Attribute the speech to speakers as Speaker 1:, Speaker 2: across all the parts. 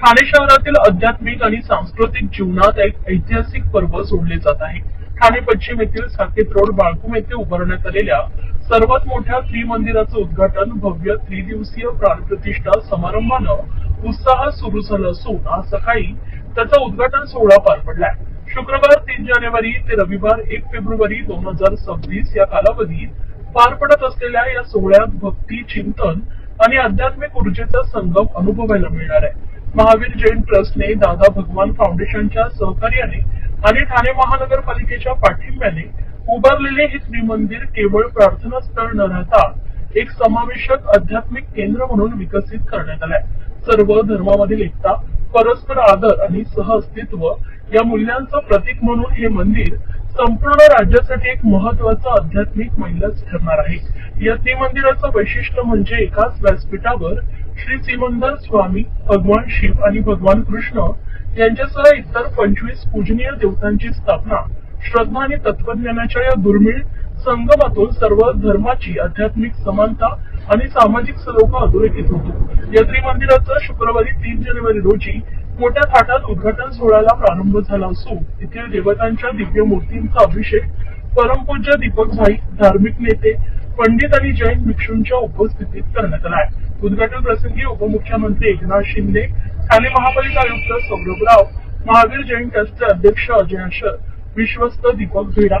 Speaker 1: ठाणे शहरातील आध्यात्मिक आणि सांस्कृतिक जीवनात एक ऐतिहासिक पर्व सोडले जात आहे. ठाणे पश्चिम येथील साकेत रोड बाळकुम येथे उभारण्यात आलेल्या सर्वात मोठ्या त्रिमंदिराचं उद्घाटन भव्य त्रिदिवसीय प्राणप्रतिष्ठा समारंभानं उत्साहात सुरू झालं असून आज सकाळी त्याचा उद्घाटन सोहळा पार पडलाय. शुक्रवार तीन जानेवारी ते रविवार एक फेब्रुवारी दोन हजार सव्वीस या कालावधीत पार पडत असलेल्या या सोहळ्यात भक्ती चिंतन आणि आध्यात्मिक ऊर्जेचा संगम अनुभवायला मिळणार आहे. महावीर जैन ट्रस्टने दादा भगवान फाउंडेशनच्या सहकार्याने आणि ठाणे महानगरपालिकेच्या पाठिंब्याने उभारलेले हे श्रीमंदिर केवळ प्रार्थना स्थळ न राहता एक समावेशक आध्यात्मिक केंद्र म्हणून विकसित करण्यात आलंय. सर्व धर्मामधील एकता परस्पर आदर आणि सहअस्तित्व या मूल्यांचं प्रतीक म्हणून हे मंदिर संपूर्ण राज्यासाठी एक महत्वाचं आध्यात्मिक मैलच ठरणार आहे. या श्रीमंदिराचं वैशिष्ट्य म्हणजे एकाच व्यासपीठावर श्री सिमंदर स्वामी भगवान शिव आणि भगवान कृष्ण यांच्यासह इतर पंचवीस पूजनीय देवतांची स्थापना श्रद्धा आणि तत्वज्ञानाच्या या दुर्मिळ संगमातून सर्व धर्माची आध्यात्मिक समानता आणि सामाजिक सलोखा अधोरेखित होतो. या त्रिमंदिराचं शुक्रवारी तीन जानेवारी रोजी मोठ्या थाटात उद्घाटन सोहळ्याला प्रारंभ झाला असून येथील देवतांच्या दिव्य मूर्तींचा अभिषेक परमपूज्य दीपक भाई धार्मिक नेते पंडित आणि जैन भिक्षूंच्या उपस्थितीत करण्यात आला आहे. उद्घाटन प्रसंगी उपमुख्यमंत्री एकनाथ शिंदे ठाणे महापालिका आयुक्त सौरभ राव महावीर जैन ट्रस्टचे अध्यक्ष अजय अशर विश्वस्त दीपक भिडा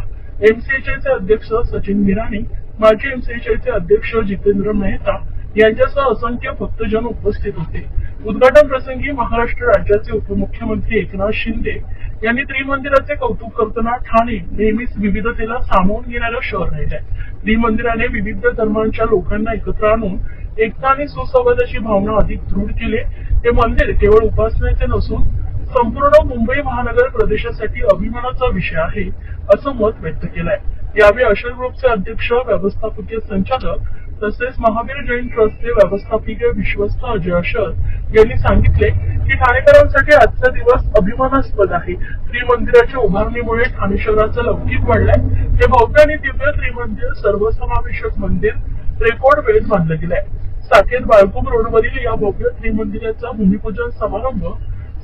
Speaker 1: एमसीएचचे अध्यक्ष सचिन मिराणी माजी एमसीएचचे अध्यक्ष जितेंद्र मेहता यांच्यासह असंख्य भक्तजन उपस्थित होते. उद्घाटन प्रसंगी महाराष्ट्र राज्याचे उपमुख्यमंत्री एकनाथ शिंदे यांनी त्रिमंदिराचे कौतुक करताना ठाणे नेहमीच विविधतेला सामावून घेणारं शहर राहिलं आहे त्रिमंदिराने विविध धर्मांच्या लोकांना एकत्र आणून एकता आणि सुसंवादाची भावना अधिक दृढ केली. हे मंदिर केवळ उपासनेचे नसून संपूर्ण मुंबई महानगर प्रदेशासाठी अभिमानाचा विषय आहे असं मत व्यक्त केलंय. यावेळी अशर ग्रुपचे अध्यक्ष व्यवस्थापकीय संचालक तसेच महावीर जैन ट्रस्टचे व्यवस्थापकीय विश्वस्त अजय अशर यांनी सांगितले की ठाणेकरांसाठी आजचा दिवस अभिमानास्पद आहे. त्रिमंदिराच्या उभारणीमुळे ठाणे शहराचा लौकिक वाढलाय. हे भव्य आणि दिव्य त्रिमंदिर सर्वसमावेशक मंदिर रेकॉर्ड वेळेत बांधलं गेलंय. साकेत बाळकुम रोडवरील या भव्य त्रिमंदिराचा भूमिपूजन समारंभ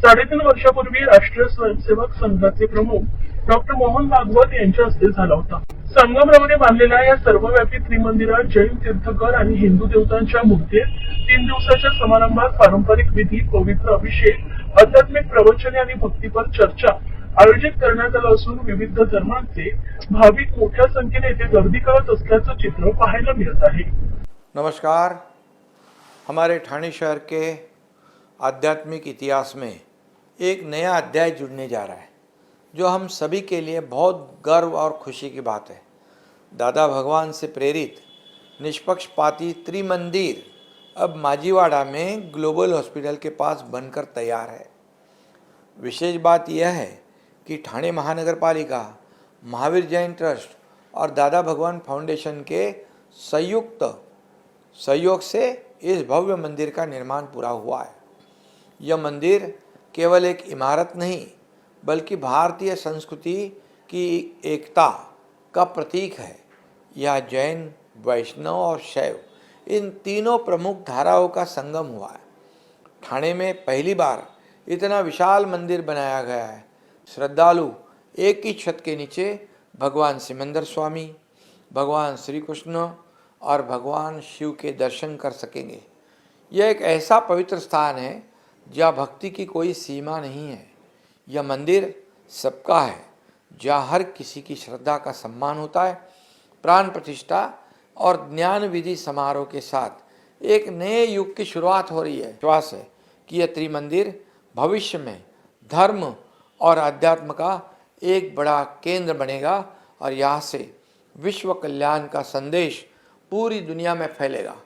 Speaker 1: साडेतीन वर्षापूर्वी राष्ट्रीय स्वयंसेवक संघाचे प्रमुख डॉक्टर मोहन भागवत यांच्या हस्ते झाला होता. संगमरवरी बांधलेल्या या सर्वव्यापी त्रिमंदिरात जैन तीर्थकर आणि हिंदू देवतांच्या मूर्ती तीन दिवसाच्या समारंभात पारंपरिक विधी पवित्र अभिषेक आध्यात्मिक प्रवचने आणि भक्तीपर चर्चा आयोजित करण्यात आलं असून विविध धर्मांचे भाविक मोठ्या संख्येने येथे गर्दी करत असल्याचं चित्र पाहायला मिळत आहे.
Speaker 2: नमस्कार. हमारे ठाणे शहर के आध्यात्मिक इतिहास में एक नया अध्याय जुड़ने जा रहा है, जो हम सभी के लिए बहुत गर्व और खुशी की बात है। दादा भगवान से प्रेरित निष्पक्षपाती त्रिमंदिर अब माजीवाड़ा में ग्लोबल हॉस्पिटल के पास बनकर तैयार है। विशेष बात यह है कि ठाणे महानगर पालिका महावीर जैन ट्रस्ट और दादा भगवान फाउंडेशन के संयुक्त सहयोग से इस भव्य मंदिर का निर्माण पूरा हुआ है। यह मंदिर केवल एक इमारत नहीं, बल्कि भारतीय संस्कृति की एकता का प्रतीक है। यह जैन, वैष्णव और शैव, इन तीनों प्रमुख धाराओं का संगम हुआ है। ठाणे में पहली बार इतना विशाल मंदिर बनाया गया है। श्रद्धालु एक ही छत के नीचे भगवान सिमंदर स्वामी, भगवान श्री कृष्ण और भगवान शिव के दर्शन कर सकेंगे। यह एक ऐसा पवित्र स्थान है, जहाँ भक्ति की कोई सीमा नहीं है। यह मंदिर सबका है, जहाँ हर किसी की श्रद्धा का सम्मान होता है, प्राण प्रतिष्ठा और ज्ञान विधि समारोह के साथ। एक नए युग की शुरुआत हो रही है। विश्वास है कि यह त्रिमंदिर भविष्य में धर्म और अध्यात्म का एक बड़ा केंद्र बनेगा और यहाँ से विश्व कल्याण का संदेश पूरी दुनिया में फैलेगा।